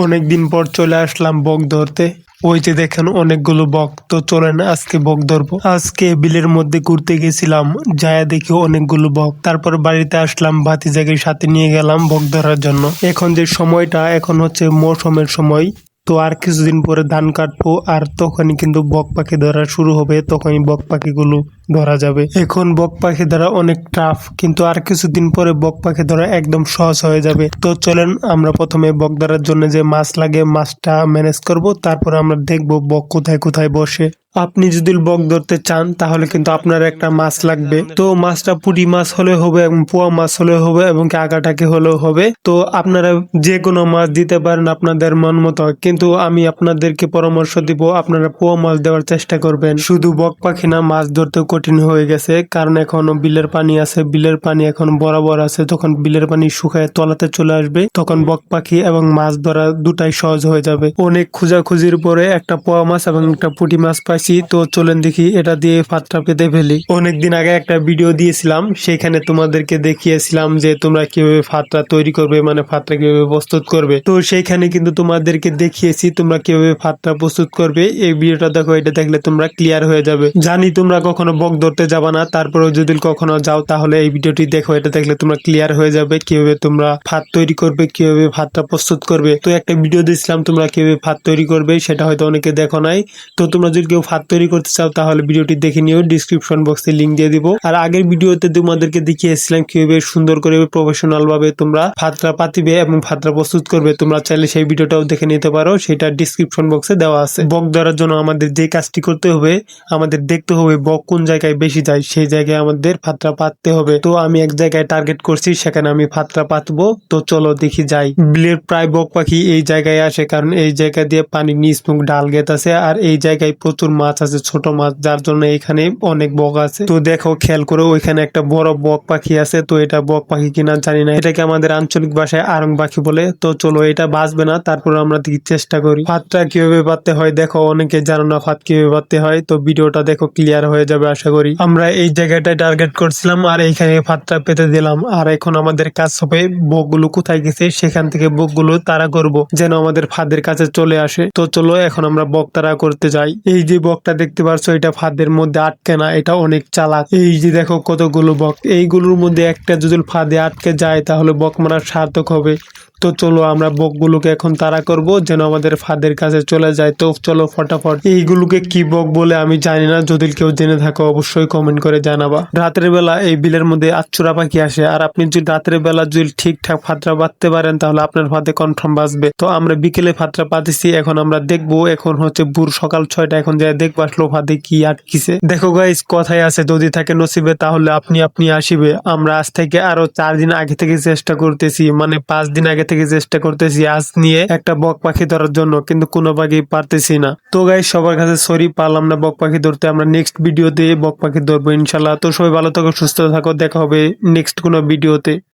অনেকদিন পর চলে আসলাম বক ধরতে। ওই যে দেখেন অনেকগুলো বক। তো চলেন আজকে বক ধরবো। আজকে বিলের মধ্যে ঘুরতে গেছিলাম, যায় দেখি অনেকগুলো বক। তারপর বাড়িতে আসলাম ভাতি ভাতিজাকে সাথে নিয়ে গেলাম বক ধরার জন্য। এখন যে সময়টা, এখন হচ্ছে মৌসুমের সময়। তো আর কিছুদিন পরে ধান কাটবো, আর তখনই কিন্তু বক পাখি ধরা শুরু হবে। তখনই বক পাখিগুলো ধরা যাবে। এখন বক পাখি ধরা অনেক টাফ কিন্তু আর কিছুদিন পরে বক পাখি ধরা একদম সহজ হয়ে যাবে। তো চলেন আমরা প্রথমে বক ধরার জন্য যে মাছ লাগে, মাছটা ম্যানেজ করব। তারপর আমরা দেখব বক কোথায় কোথায় বসে। আপনি যদি বক ধরতে চান, তাহলে কিন্তু আপনার একটা মাছ লাগবে। তো মাছটা পুঁটি মাছ হলে হবে এবং পোয়া মাছ হলে হবে এবং আগাটাকে হলেও হবে। তো আপনারা যে কোনো মাছ দিতে পারেন আপনাদের মন মতো। কিন্তু আমি আপনাদেরকে পরামর্শ দিব, আপনারা পোয়া মাছ দেওয়ার চেষ্টা করবেন। শুধু বক পাখি না, মাছ ধরতেও কঠিন হয়ে গেছে। কারণ এখনও বিলের পানি আছে, বিলের পানি এখন বরাবর আছে। তখন বিলের পানি শুকায় তলাতে চলে আসবে, তখন বক পাখি এবং মাছ ধরা দুটাই সহজ হয়ে যাবে। অনেক খোঁজাখুঁজির পরে একটা পোয়া মাছ এবং একটা পুঁটি মাছ পাইছি। তো চলেন দেখি এটা দিয়ে ফাতটা পেতে ফেলি। অনেকদিন আগে একটা ভিডিও দিয়েছিলাম, সেখানে তোমাদেরকে দেখিয়েছিলাম যে তোমরা কীভাবে ফাতটা তৈরি করবে মানে ফাতটা কীভাবে প্রস্তুত করবে। তো সেইখানে কিন্তু তোমাদেরকে দেখিয়েছি তোমরা কীভাবে ফাতটা প্রস্তুত করবে। এই ভিডিওটা দেখো, এটা দেখলে তোমরা ক্লিয়ার হয়ে যাবে। জানি তোমরা কখনো বক ধরতে যাবা না, তারপরেও যদি কখনো যাও, তাহলে এই ভিডিওটি দেখো। এটা দেখলে তোমরা ক্লিয়ার হয়ে যাবে কীভাবে তোমরা ভাত তৈরি করবে, কীভাবে ভাতটা প্রস্তুত করবে। তো একটা ভিডিও দিয়েছিলাম তোমরা কীভাবে ভাত তৈরি করবে, সেটা হয়তো অনেকে দেখো নাই। তো তোমরা যদি কেউ ভাত তৈরি করতে চাও, তাহলে ভিডিওটি দেখে নিও ডিসক্রিপশন বক্সে লিঙ্ক দিয়ে দিব। আর আগের ভিডিওতে তোমাদেরকে দেখিয়েছিলাম কীভাবে সুন্দর করে প্রফেশনাল ভাবে তোমরা ভাতটা পাতিবে এবং ভাতটা প্রস্তুত করবে। তোমরা চাইলে সেই ভিডিওটাও দেখে নিতে পারো, সেটা ডিসক্রিপশন বক্সে দেওয়া আছে। বক ধরার জন্য আমাদের যে কাজটি করতে হবে, আমাদের দেখতে হবে বক কোন জায়গায় বেশি যায়, সেই জায়গায় আমাদের ভাতটা পাততে হবে। তো আমি এক জায়গায় টার্গেট করছি, সেখানে আমি ভাতটা পাতবো। তো চলো দেখি যাই। বিলের প্রায় বক পাখি এই জায়গায় আসে, কারণ এই জায়গা দিয়ে পানি নিচ মুখ ডাল গেত আছে আর এই জায়গায় প্রচুর মাছ আছে, ছোট মাছ, যার জন্য এখানে অনেক বক আছে। তো দেখো, খেয়াল করে, ওইখানে একটা বড় বক পাখি আছে। তো এটা বক পাখি কিনা জানি না। এটাকে আমাদের আঞ্চলিক ভাষায় আরং পাখি বলে। তো চলো, এটা বাঁচবে না, তারপর আমরা দেখি চেষ্টা করি। ভাতটা কীভাবে পাততে হয়, দেখো, অনেকে জানো না ভাত কীভাবে পাততে হয়। তো ভিডিওটা দেখো ক্লিয়ার হয়ে যাবে আশা করি। আমরা এই জায়গাটায় টার্গেট করছিলাম আর এইখানে ভাতটা পেতে দিলাম। আর এখন আমাদের কাজ হবে বকগুলো কোথায় গেছে সেখান থেকে বকগুলো তারা করব, যেন আমাদের ফাদের কাছে চলে আসে। তো চলো এখন আমরা বক তারা করতে যাই। এই যে বকটা দেখতে পারছ এটা ফাদের মধ্যে আটকে না, এটা অনেক চালাক। এই যে দেখো কতগুলো বক। এইগুলোর মধ্যে একটা যদি ফাঁদে আটকে যায়, তাহলে বক মারার সার্থক হবে। তো চলো আমরা বকগুলোকে এখন তাড়া করব, যেন আমাদের ফাদের কাছে চলে যায়। তো চলো ফটাফট। এইগুলোকে কি বক বলে আমি জানি না, যদি কেউ জেনে থাকো অবশ্যই কমেন্ট করে জানাবা। রাতের বেলা এই বিলের মধ্যে আচ্ছুরা পাখি আসে, আর আপনি যদি রাতের বেলা যদি ঠিকঠাক ফাতরা বাঁধতে পারেন, তাহলে আপনার ফাঁদে কনফার্ম বাঁচবে। তো আমরা বিকেলে ফাতরা পাতেছি এখন আমরা দেখব, এখন হচ্ছে ভোর সকাল ছয়টা, এখন যাই দেখব আসলো ফাঁদে কি আটকিছে। দেখো গাইস কথাই আছে, যদি থাকে নসিবে, তাহলে আপনি আপনি আসিবে। আমরা আজ থেকে আরও চার দিন আগে থেকে চেষ্টা করতেছি মানে পাঁচ দিন আগে থেকে চেষ্টা করতেছি আজ নিয়ে একটা বক পাখি ধরার জন্য, কিন্তু কোনো পাখি পারতেছি না। তো গাই সবার কাছে সরি পারলাম না বক পাখি ধরতে। আমরা নেক্সট ভিডিওতে বক পাখি ধরবো ইনশাল্লাহ তো সবাই ভালো থাকো, সুস্থ থাকো। দেখা হবে নেক্সট কোনো ভিডিওতে